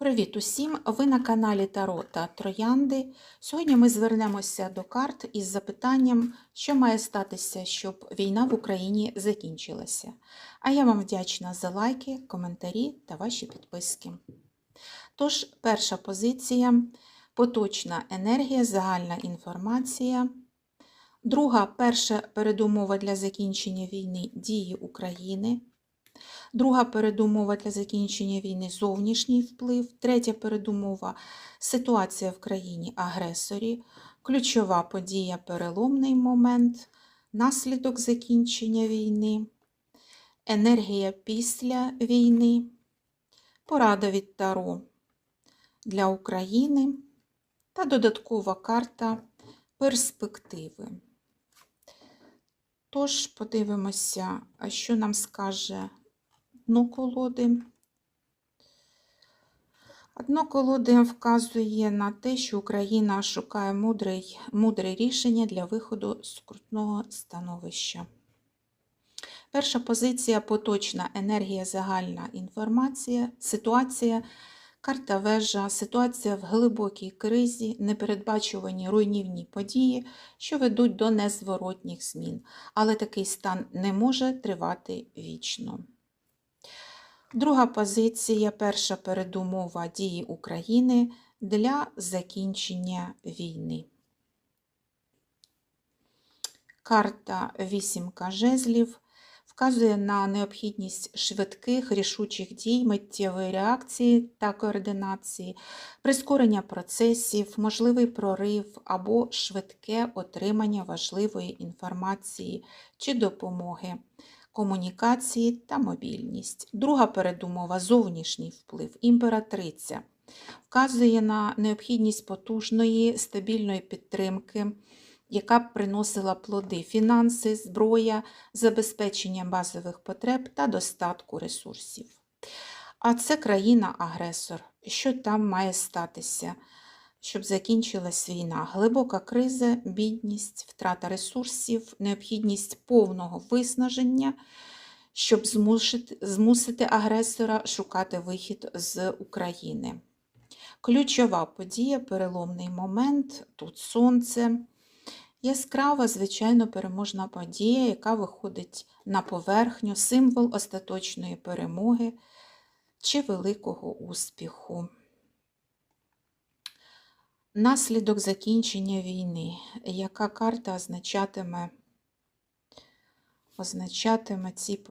Привіт усім! Ви на каналі Таро та Троянди. Сьогодні ми звернемося до карт із запитанням, що має статися, щоб війна в Україні закінчилася. А я вам вдячна за лайки, коментарі та ваші підписки. Тож, перша позиція поточна енергія, загальна інформація. Друга перша передумова для закінчення війни дії України. Друга передумова для закінчення війни зовнішній вплив. Третя передумова ситуація в країні агресорі. Ключова подія переломний момент, наслідок закінчення війни, енергія після війни, порада від Таро для України та додаткова карта перспективи. Тож подивимося, що нам скаже дно колоди. Дно колоди вказує на те, що Україна шукає мудрий, мудре рішення для виходу з скрутного становища. Перша позиція поточна енергія, загальна інформація, ситуація, карта вежа, ситуація в глибокій кризі, непередбачувані руйнівні події, що ведуть до незворотніх змін. Але такий стан не може тривати вічно. Друга позиція, перша передумова дії України для закінчення війни. Карта вісімка жезлів вказує на необхідність швидких рішучих дій, миттєвої реакції та координації, прискорення процесів, можливий прорив або швидке отримання важливої інформації чи допомоги комунікації та мобільність. Друга передумова зовнішній вплив, імператриця, вказує на необхідність потужної стабільної підтримки, яка б приносила плоди, фінанси, зброя, забезпечення базових потреб та достатку ресурсів. А це країна-агресор. Що там має статися? Щоб закінчилась війна, глибока криза, бідність, втрата ресурсів, необхідність повного виснаження, щоб змусити, агресора шукати вихід з України. Ключова подія, переломний момент, тут сонце. Яскрава, звичайно, переможна подія, яка виходить на поверхню, символ остаточної перемоги чи великого успіху. Наслідок закінчення війни. Яка карта означатиме, означатиме ці